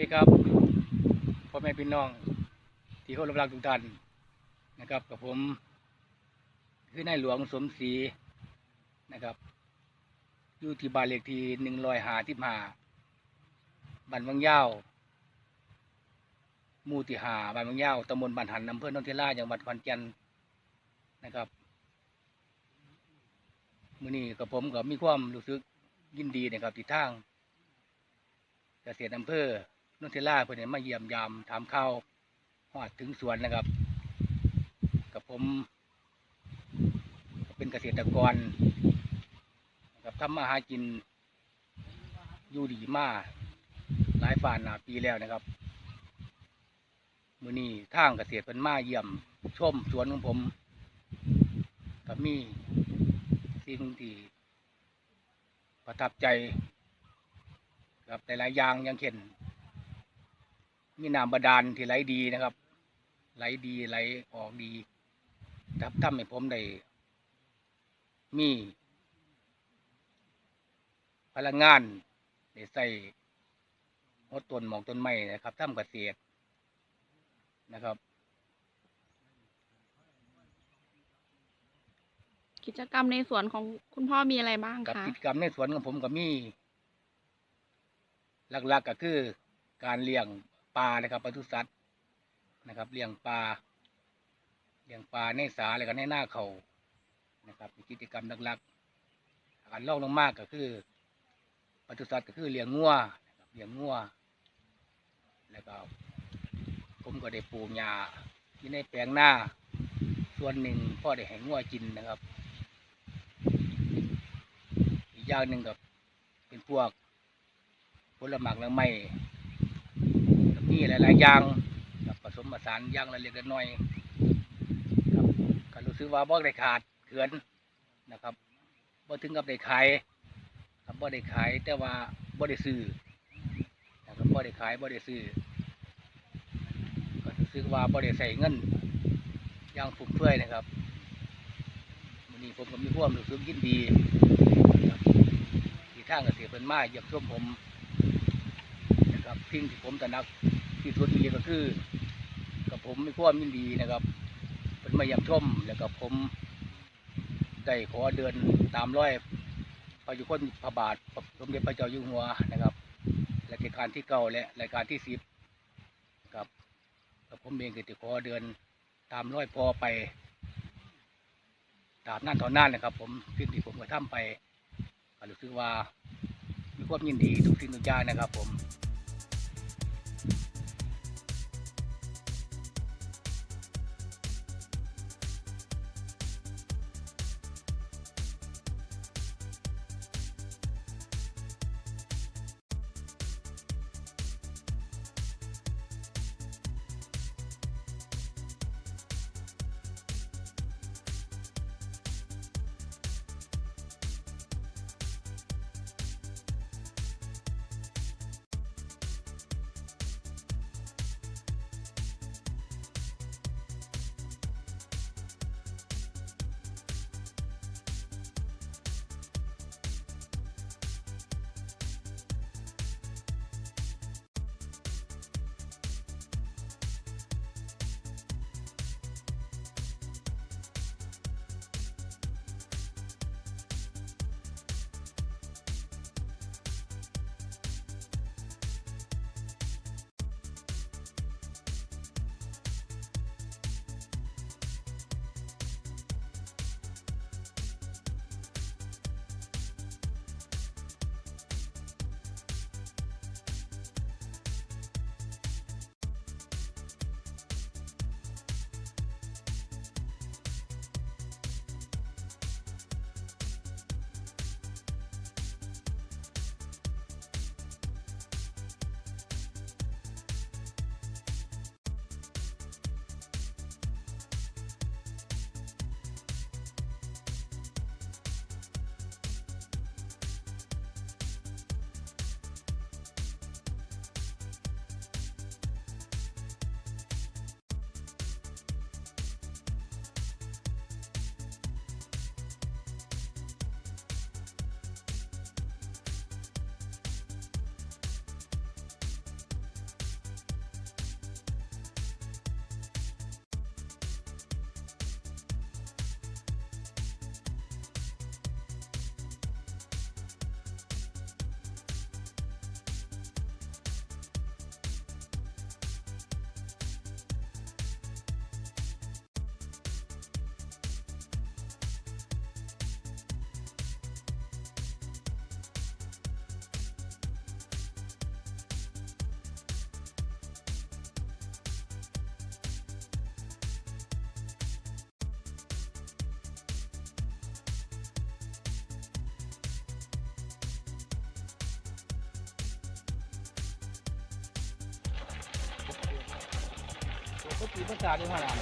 ดีครับพ่อแม่พี่น้อง ที่เคารพรักทุกท่านนะครับ กับผมคือนายหลวงสมศรีนะครับอยู่ที่บ้านเลขที่หนึ่งรอยหาที่มาบ้านวังยาวมู่ที่หาบ้านวังยาวตำบลบ้านหันอำเภอนนทิล่าจังหวัดขอนแก่นนะครับมื้อนี้กับผมก็มีความรู้สึกยินดีนะครับที่ทาง เกษตรอำเภอ นนทิล่าเพื่อนได้มาเยี่ยมยามถามข่าวฮอดถึงสวนนะครับ กับผม เป็นเกษตรกรนะครับทำมาหากินอยู่ดีมาหลายฝ่านหนาปีแล้วนะครับมือนี้ทางเกษตรเป็นมาเยี่ยมชมสวนของผมก็มีสิ่งที่ประทับใจ ครับหลายๆอย่างอย่างเช่น มีน้ำบาดาลที่ไหลดีนะครับ ไหลดีไหลออกดีครับทำให้ผมได้มี พลังงานได้ใส่หดต้นหมองต้นไม้นะครับทำเกษตรนะครับ กิจกรรมในสวนของคุณพ่อมีอะไรบ้างกับคะกิจกรรมในสวนของผมก็มี หลักๆก็คือการเลี้ยง ปลานะครับปศุสัตว์นะครับ เลี้ยงปลาเลี้ยงปลาในสาแล้วก็ในหน้าเขานะครับกิจกรรมหลักๆการลองลงมากก็คือปศุสัตว์ก็คือเลี้ยงงัวนะครับเลี้ยงงัวแล้วก็ผมก็ได้ปลูกหญ้าที่ในแปลงหน้า ส่วนหนึ่งพ่อได้ให้งัวกินนะครับ อีกอย่างหนึ่งก็เป็นพวกผลหมากและไม้ มีหลาย ๆ อย่างผสมผสานอย่างละเล็กละน้อยครับก็รู้สึกว่าบ่ได้ขาดเขินนะครับบ่ถึงกับได้ขายครับบ่ได้ขายแต่ว่าบ่ได้ซื้อนะครับบ่ได้ขายบ่ได้ซื้อก็รู้สึกว่าบ่ได้ใส่เงินอย่างฟุ่มเฟือยนะครับวันนี้ผมก็มีความรู้สึกยินดีที่ทางเกษตรเป็นมาเยี่ยมชมผมนะครับสิ่งที่ผมตะนัก ที่สุดที่ก็คือ กับผมมีความยินดีนะครับเป็นมายี่ยมชมแล้วกับผมได้ขอเดินตามร้อยพระยุคลพระบาทสมเด็จพระเจ้าอยู่หัวนะครับรัชกาลที่เก้าและรัชกาลที่สิบครับกับผมเองก็จะขอเดินตามร้อยพอไปตามนั่นตอนนั้นนะครับ ผมสิ่งที่ผมก็ทำไปก็รู้สึกว่ามีความยินดีทุกสิ่งทุกอย่างนะครับ ผม ก็ปีภาษาด้วยมาแล้ว